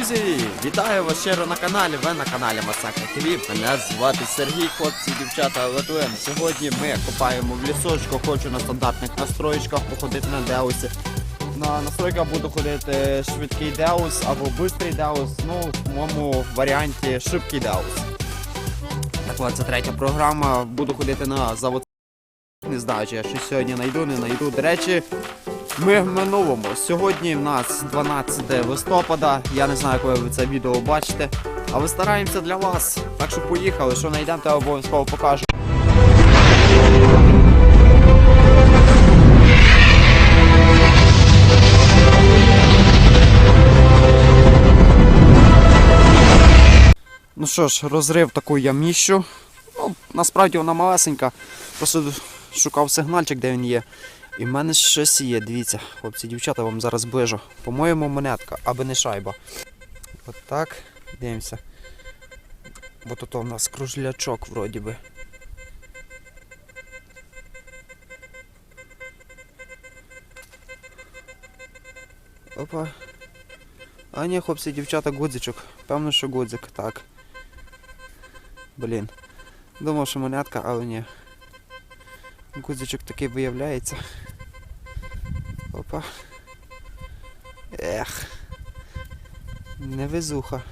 Друзі, вітаю вас щиро на каналі. Ви на каналі Масака ТВ. Мене звати Сергій, хлопці, дівчата, готуємо. Сьогодні ми копаємо в лісочку, хочу на стандартних настроєчках походити на деусі. На настройках буду ходити швидкий деус або бистрий деус. Ну, в моєму варіанті шибкий деус. Так от, це третя програма. Буду ходити на завод. Не знаю, чи я щось сьогодні знайду, не знайду. До речі, ми в минулому. Сьогодні в нас 12 листопада. Я не знаю, коли ви це відео бачите. Але стараємося для вас. Так що поїхали, що знайдемо, то обов'язково покажу. Ну що ж, розрив таку яміщу. Ну, насправді вона малесенька. Просто шукав сигнальчик, де він є. І в мене щось є, дивіться, хлопці, дівчата, вам зараз ближу. По-моєму, монетка, аби не шайба. От так, дивимося. Бо тут у нас кружлячок вроді би. Опа. А ні, хлопці, дівчата, гудзичок. Певно, що гудзик, так. Блін. Думав, що монетка, але ні. Гудзичок такий виявляється. Опа. Ех. Невезуха.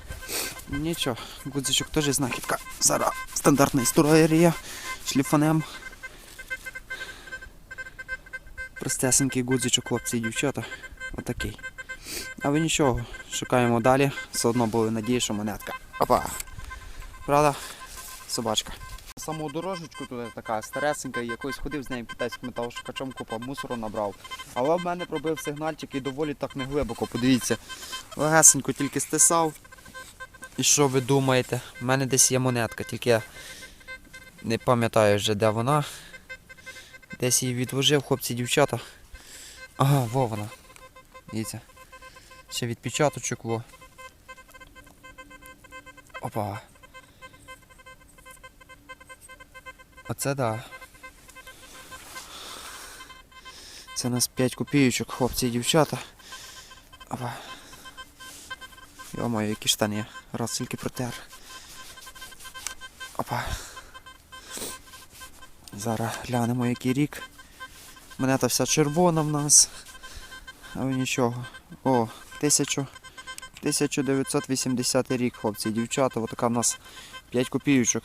Нічого, гудзичок теж знахідка. Зараз стандартна історія шліфанем. Простесенький гудзичок, хлопці і дівчата. Отакий. Але нічого, шукаємо далі. Все одно були надії, що монетка. Опа. Правда? Собачка. Саму дорожечку туди така старесенька, якось ходив з нею китайським металошукачом, купа мусору набрав. Але в мене пробив сигнальчик і доволі так не глибоко. Подивіться, легесенько тільки стисав. І що ви думаєте? У мене десь є монетка, тільки я не пам'ятаю вже де вона. Десь її відложив, хлопці, дівчата. Ага, во вона. Дивіться. Ще відпечаточок во. Опа. Оце да. Це у нас 5 копійочок, хлопці і дівчата. Опа. Йо-моє, які штани. Раз тільки протер. Опа. Зараз глянемо який рік. Монета вся червона в нас. Але нічого. О, 1000, 1980 рік, хлопці і дівчата. Отака в нас 5 копійочок.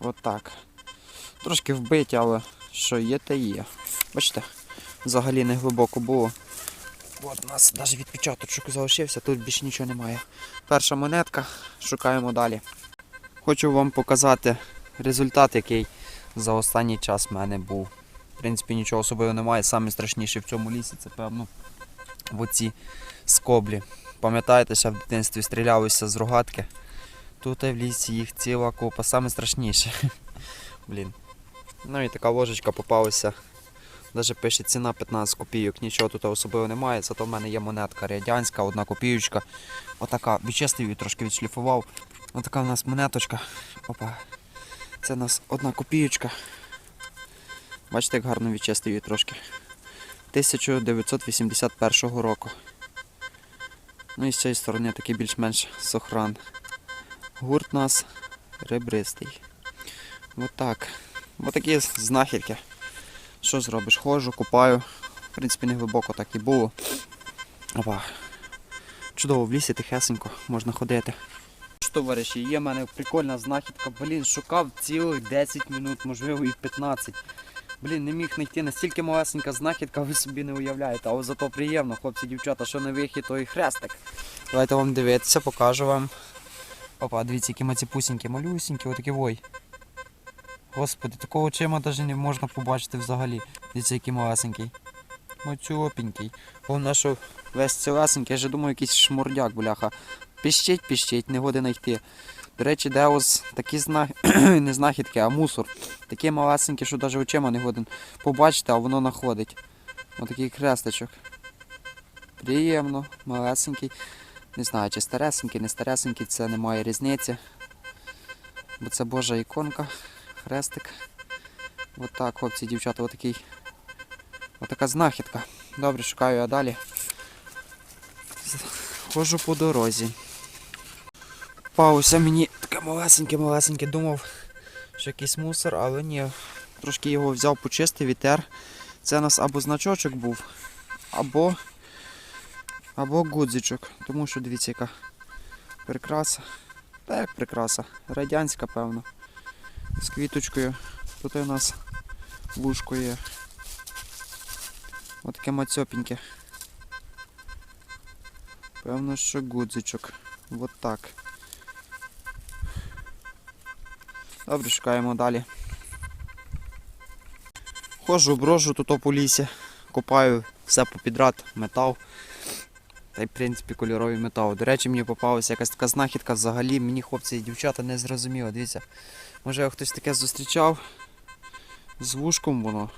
От. Трошки вбиті, але що є, те є. Бачите, взагалі не глибоко було. От у нас навіть відпечаточок залишився, тут більше нічого немає. Перша монетка, шукаємо далі. Хочу вам показати результат, який за останній час в мене був. В принципі, нічого особливого немає. Саме страшніше в цьому лісі це, певно, в оці скоблі. Пам'ятаєте, ще в дитинстві стрілялися з рогатки. Тут в лісі їх ціла купа, саме страшніше. Блін. Ну і така ложечка попалася. Даже пише ціна 15 копійок, нічого тут особливо немає, зато в мене є монетка радянська, одна копійочка. Отака, відчистив її, трошки відшліфував. Отака у нас монеточка. Опа. Це у нас одна копійочка. Бачите, як гарно відчистив її трошки. 1981 року. Ну і з цієї сторони такий більш-менш сохран. Гурт у нас ребристий. Отак. Отакі знахідки. Що зробиш? Ходжу, купаю. В принципі, не глибоко так і було. Опа. Чудово, в лісі тихесенько, можна ходити. Що, Товариші, є в мене прикольна знахідка. Блін, шукав цілих 10 минут, можливо і 15. Блін, не міг знайти настільки малесенька знахідка, ви собі не уявляєте. Але зато приємно, хлопці, дівчата, що на вихід, то і хрестик. Давайте вам дивитися, покажу вам. Опа, дивіться, які маціпусінькі, малюсінькі, отакі вой. Господи, такого очима навіть не можна побачити взагалі. Дивіться, який малесенький. Мацюопенький. Головне, що весь цілесенький, я вже думаю, якийсь шмурдяк, бляха. Піщить, піщить, не годи знайти. До речі, Деус такі зна... не знахідки, а мусор. Такі малесенькі, що навіть очима не годен побачити, а воно знаходить. Отакий хрестичок. Приємно, малесенький. Не знаю, чи старесенький, не старесенький, це немає різниці. Бо це Божа іконка, хрестик. От хлопці, дівчата, отакий. Отака знахідка. Добре, шукаю я далі. Ходжу по дорозі. Пауся мені таке малесеньке, малесеньке думав, що якийсь мусор, але ні. Трошки його взяв, почистив, відтер. Це у нас або значочок був, або, або гудзичок. Тому що дивіться, яка прикраса. Та як прикраса? Радянська, певно. З квіточкою. Тут у нас вушко є. Отаке мацьопіньке. Певно, що гудзичок. От так. Добре, шукаємо далі. Ходжу, брожу тут по лісі, копаю все попідряд, метал. Та й в принципі кольоровий метал. До речі, мені попалася якась така знахідка взагалі. Мені хлопці і дівчата не зрозуміло. Дивіться. Може його хтось таке зустрічав. З вушком воно.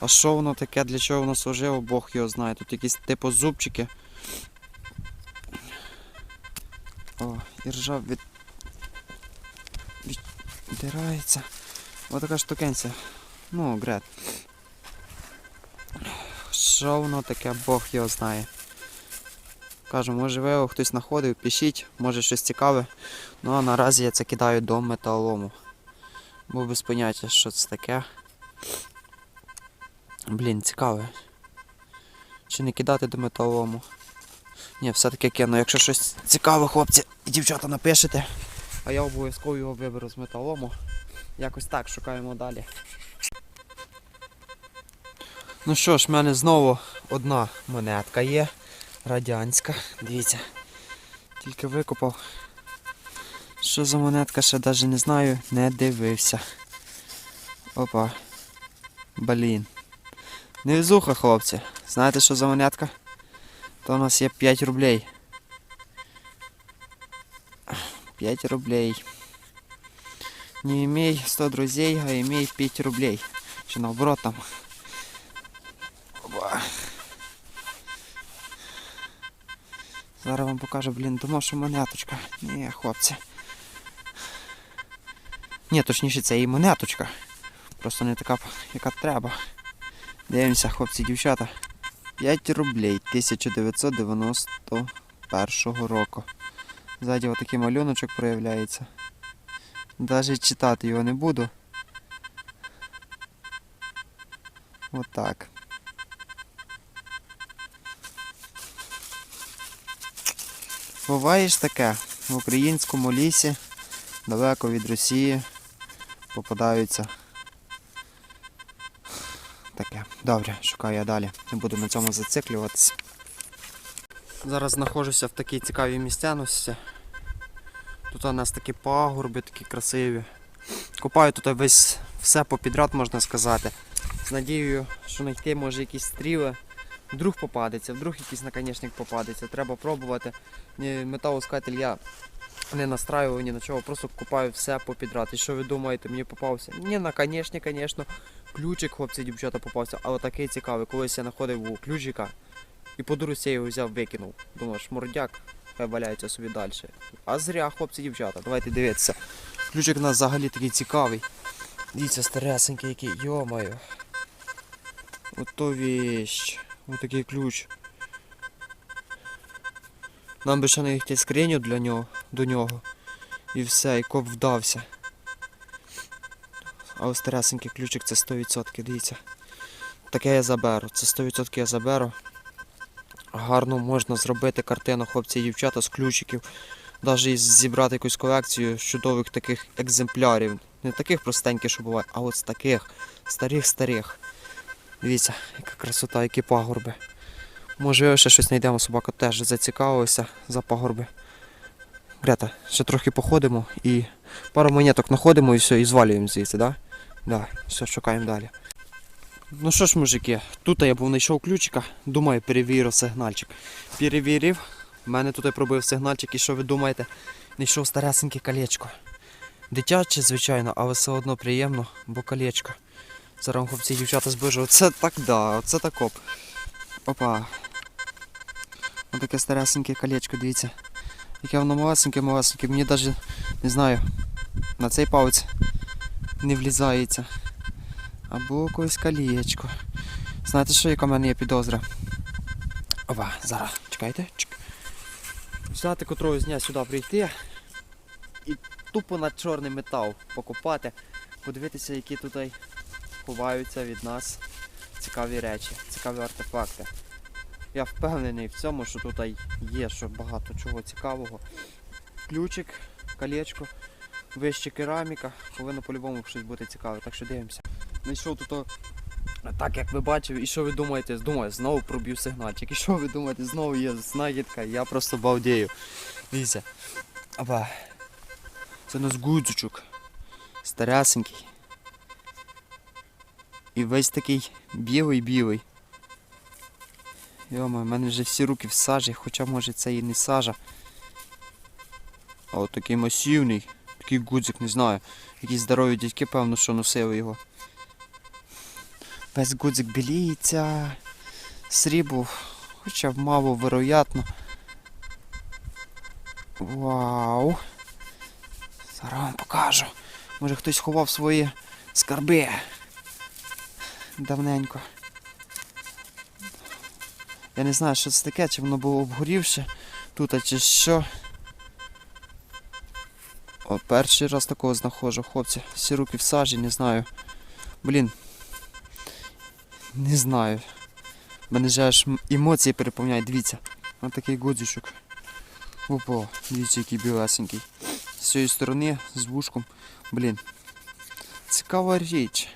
А що воно таке, для чого воно служило, Бог його знає. Тут якісь типу зубчики. О, і ржав від... віддирається. Ось така штукенця. Ну, грет. Що воно таке, Бог його знає. Кажу, може ви хтось знаходив, пишіть, може щось цікаве. Ну а наразі я це кидаю до металолому. Бо без поняття, що це таке. Блін, цікаве. Чи не кидати до металолому? Ні, все-таки кину. Якщо щось цікаве, хлопці і дівчата напишете. А я обов'язково його виберу з металолому. Якось так шукаємо далі. Ну що ж, в мене знову одна монетка є. Радянська. Дивіться. Тільки викопав. Що за монетка, ще навіть не знаю, не дивився. Опа. Блін. Невезуха, хлопці. Знаєте, що за монетка? То у нас є 5 рублей. 5 рублей. Не имей 100 друзей, а имей 5 рублей. Чи наоборот там. Зараз вам покажу, блін, думав, що монеточка. Ні, хлопці. Ні, точніше, це і монеточка. Просто не така, яка треба. Дивимося, хлопці, дівчата. 5 рублей 1991 року. Ззаді отакий малюночок проявляється. Навіть читати його не буду. Отак. Буває ж таке, в українському лісі, далеко від Росії, попадаються. Таке. Добре, шукаю я далі. Не буду на цьому зациклюватися. Зараз знаходжуся в такій цікавій місцяності. Тут у нас такі пагорби, такі красиві. Копаю тут весь все попідряд, можна сказати. З надією, що знайти може якісь стріли. Вдруг попадеться, вдруг якийсь наконечник попадеться. Треба пробувати. Металоскатель я не настраював ні на чого, просто купаю все по попідряд. І що ви думаєте, мені попався? Ні, наконечник, звісно. Ключик, хлопці, дівчата попався, але такий цікавий. Колись я знаходив у ключика і по дурусі його взяв, викинув. Думав, шмурдяк, хай валяється собі далі. А зря, хлопці, дівчата, давайте дивитися. Ключик у нас взагалі такий цікавий. Дивіться, старесенький який, йомаю. Ото віщ. Ось такий ключ. Нам би ще знайти скриню для нього, до нього. І все, і коп вдався. А ось старесенький ключик це 100%, дивіться. Таке я заберу. Це 100% я заберу. Гарно можна зробити картину хлопці і дівчата з ключиків. Навіть зібрати якусь колекцію чудових таких екземплярів. Не таких простеньких, що буває, а от з таких старих-старих. Дивіться, яка красота, які пагорби. Може ще щось знайдемо, собака теж зацікавилася за пагорби. Грета, ще трохи походимо і пару монеток знаходимо і все, і звалюємо звідси, да? Да, все, шукаємо далі. Ну що ж, мужики, тут я був знайшов ключика, думаю, перевірив сигнальчик. Перевірив, в мене тут я пробив сигнальчик, і що ви думаєте? Знайшов старесеньке колечко. Дитяче, звичайно, але все одно приємно, бо колечко. Зараз хлопці дівчата зближу. Оце так да, оце так оп. Опа. Ось таке старесеньке колечко, дивіться. Яке воно малесеньке, малесеньке. Мені навіть не знаю. На цей палець не влізається. Або якесь колечко. Знаєте що, яка в мене є підозра? Опа, зараз, чекайте. Чек. Взяти котрого з дня сюди прийти і тупо на чорний метал покопати, подивитися, які тут ховаються від нас цікаві речі, цікаві артефакти. Я впевнений в цьому, що тут є що багато чого цікавого. Ключик, колечко, вище кераміка, повинно по-любому щось бути цікаве, так що дивимося. Знайшов тут так, як ви бачили, і що ви думаєте? Думаю, знову проб'ю сигнальчик. І що ви думаєте, знову є знахідка, я просто балдею. Дивіться. Це у нас гудзичок. Старесенький. І весь такий білий-білий. Йома, в мене вже всі руки в сажі, хоча може це і не сажа. А от такий масивний, такий гудзик, не знаю. Якісь здорові дядьки, певно, що носили його. Весь гудзик біліється. Срібло, хоча мало вероятно. Вау. Зараз вам покажу. Може хтось ховав свої скарби. Давненько. Я не знаю, що це таке, чи воно було обгорівше тут, а чи що. О, перший раз такого знаходжу, хлопці. Всі руки в сажі, не знаю. Блін. Не знаю. Мене же аж емоції переповняють, дивіться. Ось такий гудзичок. Опа, дивіться, який білесенький. З цієї сторони, з вушком. Блін. Цікава річ.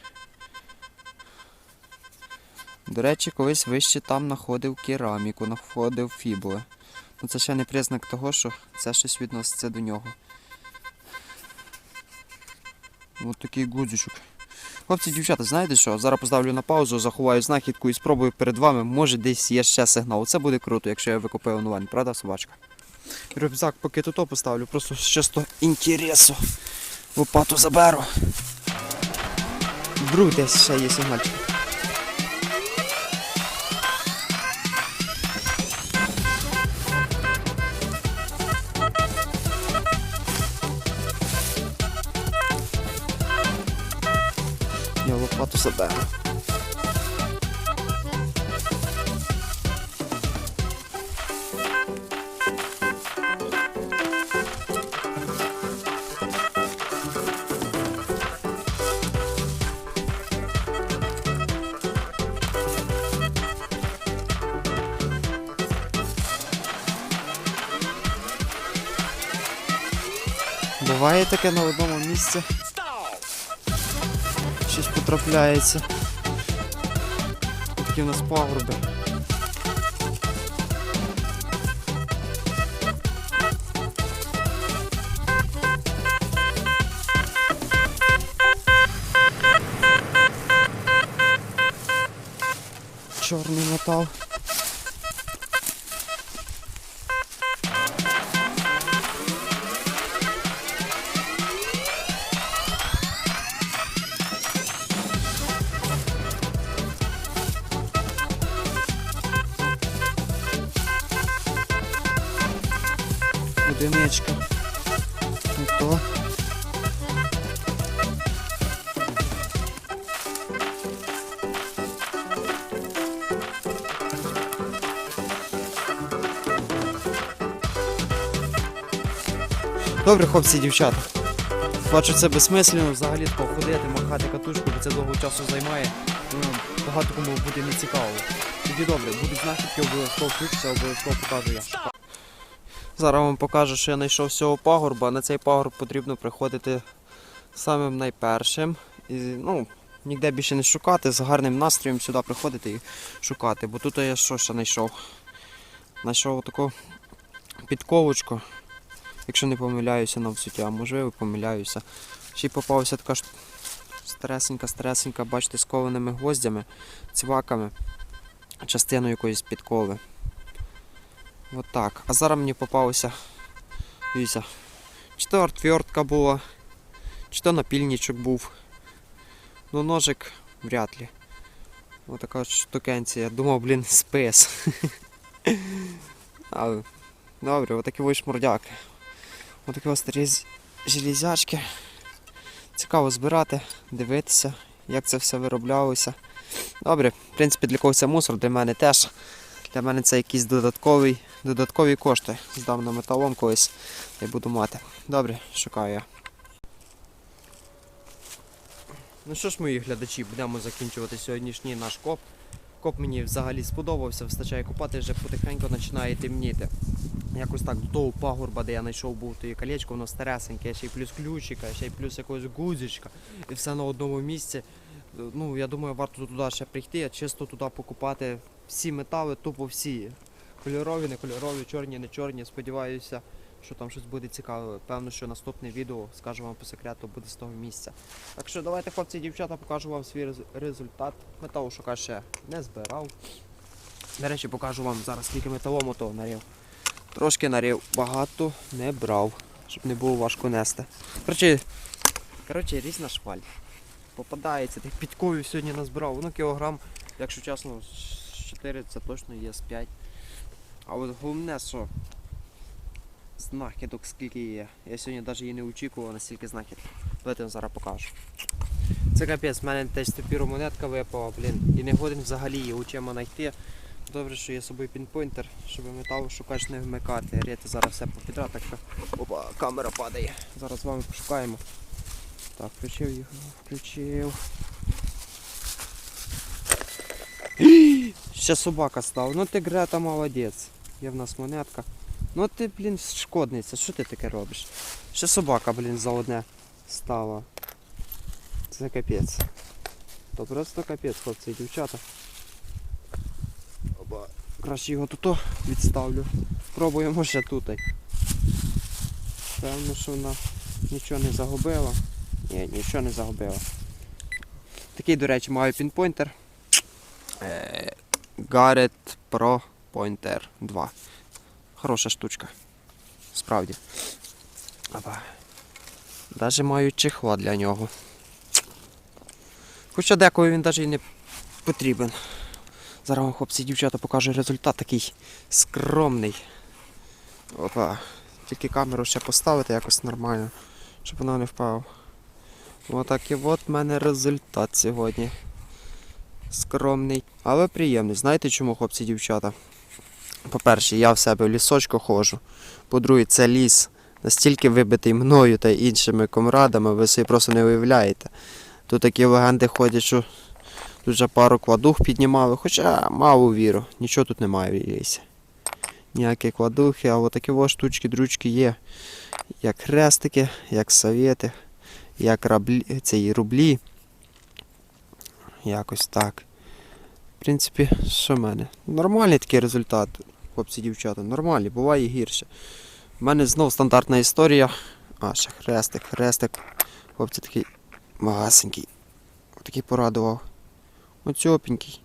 До речі, колись вище там знаходив кераміку, знаходив фібули. Ну це ще не признак того, що це щось відноситься до нього. Ось такий гудзичок. Хлопці, дівчата, знаєте що? Зараз поставлю на паузу, заховаю знахідку і спробую перед вами. Може десь є ще сигнал. Це буде круто, якщо я викопаю онлайн, правда, собачка? Рюкзак поки тут поставлю, просто з чисто інтересу. Лопату заберу. Вдруг десь ще є сигнальчик. Заберу. Буває таке на одному місці. Щось потрапляється. Такі у нас пагорби. Чорний метал. Одиничка. І. Добре, хлопці і дівчата. Бачу, це безсмислено взагалі тако ходити, махати катушку, бо це довго часу займає. Ну, багато кому буде не цікаво. Тоді добре, будуть знахідки, обов'язково включиться, обов'язково покажу я. Зараз вам покажу, що я знайшов з цього пагорба. На цей пагорб потрібно приходити самим найпершим. І, ну, ніде більше не шукати, з гарним настроєм сюди приходити і шукати. Бо тут я що ще знайшов? Знайшов таку підковочку, якщо не помиляюся на взуття, можливо помиляюся. Ще й попалася така ж старесенька, старесенька, бачите, з кованими гвоздями, цваками, частиною якоїсь підкови. От так. А зараз мені попалося, дивіться, чи то артвертка була, чи то напільничок був. Ну ножик вряд ли. Ось така штукенція. Думав, блін, спис. Добре, отакі ось шмурдяки. Отакі ось старі железячки. Цікаво збирати, дивитися, як це все вироблялося. Добре, в принципі, для когось це мусор, для мене теж. Для мене це якісь додаткові, додаткові кошти. Здам на металом колись і буду мати. Добре, шукаю я. Ну що ж, мої глядачі, будемо закінчувати сьогоднішній наш коп. Коп мені взагалі сподобався, вистачає купати, вже потихеньку починає темніти. Якось так до того пагорба, де я знайшов був тоє колечко, воно старесеньке, ще й плюс ключика, ще й плюс якогось гудзичка. І все на одному місці. Ну, я думаю, варто туди ще прийти, чисто туди покупати всі метали, тупо всі. Кольорові, не кольорові, чорні, не чорні. Сподіваюся, що там щось буде цікаве. Певно, що наступне відео, скажу вам по секрету, буде з того місця. Так що давайте, хлопці і дівчата, покажу вам свій рез- результат. Металу шука ще не збирав. До речі, покажу вам зараз, скільки металому того нарів. Трошки нарів, багато не брав, щоб не було важко нести. Коротше, коротше різна шваль. Попадається, тих підковів сьогодні назбирав. Ну, кілограм, якщо чесно, з 4 це точно є з 5. А от головне, що знахідок скільки є. Я сьогодні навіть і не очікував настільки знахідок. Давайте вам зараз покажу. Це капець, в мене десь тепер монетка випала, блін, і не годен взагалі її очима знайти. Добре, що є з собою пінпойнтер, щоб метал шукач не вмикати. Ріти зараз все по так опа, камера падає. Зараз з вами пошукаємо. Так, включив їх, включив. Ще собака стала. Ну ти Грета молодець. Є в нас монетка. Ну ти, блін, шкодниця, що ти таке робиш? Ще собака, блін, за одне стала. Це капець. То просто капець, хлопці і дівчата. Оба. Краще його тут відставлю. Пробуємо ще тут. Певно, що вона нічого не загубила. Ні, нічого не загубила. Такий, до речі, маю пінпойнтер. Е, Garrett Pro Pointer 2. Хороша штучка. Справді. Опа. Даже маю чехла для нього. Хоча деколи він навіть і не потрібен. Зараз вам, хлопці і дівчата, покажу результат такий скромний. Опа. Тільки камеру ще поставити якось нормально, щоб вона не впала. Отак і от в мене результат сьогодні. Скромний, але приємний. Знаєте чому, хлопці дівчата? По-перше, я в себе в лісочку ходжу. По-друге, це ліс настільки вибитий мною та іншими комрадами, ви собі просто не уявляєте. Тут такі легенди ходять, що тут вже пару кладух піднімали, хоча мало віру, нічого тут немає в лісі. Ніякі кладухи, а такі ось штучки, дручки є. Як хрестики, як совєти, як раблі, це рублі. Якось так. Принципі, що в мене? Нормальний такий результат, хлопці дівчата, нормальний, буває гірше. У мене знов стандартна історія. А, ще хрестик, хрестик. Хлопці такий магасенький. Такий порадував. Оцьопенький.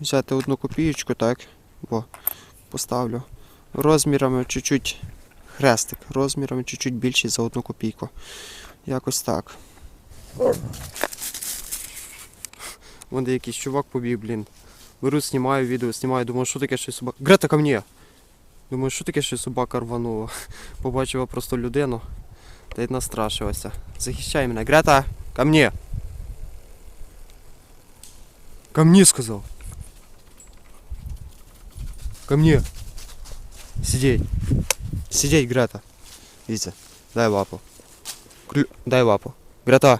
Взяти одну копієчку, так. Бо поставлю. Розмірами чуть-чуть хрестик. Розмірами чуть-чуть більший за одну копійку. Якось так. Вон де якийсь чувак побіг, блін. Беру, знімаю відео, знімаю, думаю, що таке що собака. Грета ко мне! Думаю, що таке що собака рванула. Побачила просто людину. Та й настрашилася. Захищай мене. Грета, ко мне! Ко мне сказал. Ко мне. Сидеть. Сидеть, Грета. Витя, дай лапу. Клю- Дай лапу. Грета.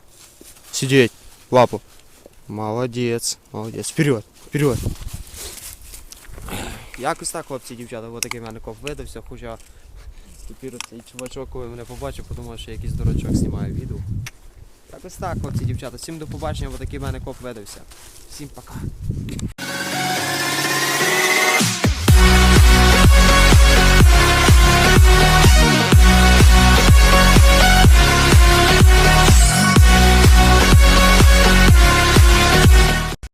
Сидеть. Лапу. Молодець, молодець. Вперед, вперед. Якось так, хлопці, дівчата, ось такий в мене коп видався, хоча цей чувачок, коли мене побачив, подумав, що якийсь дурачок знімає відео. Якось так, хлопці, дівчата. Всім до побачення, отакий такий в мене коп видався. Всім пока. We'll be right back.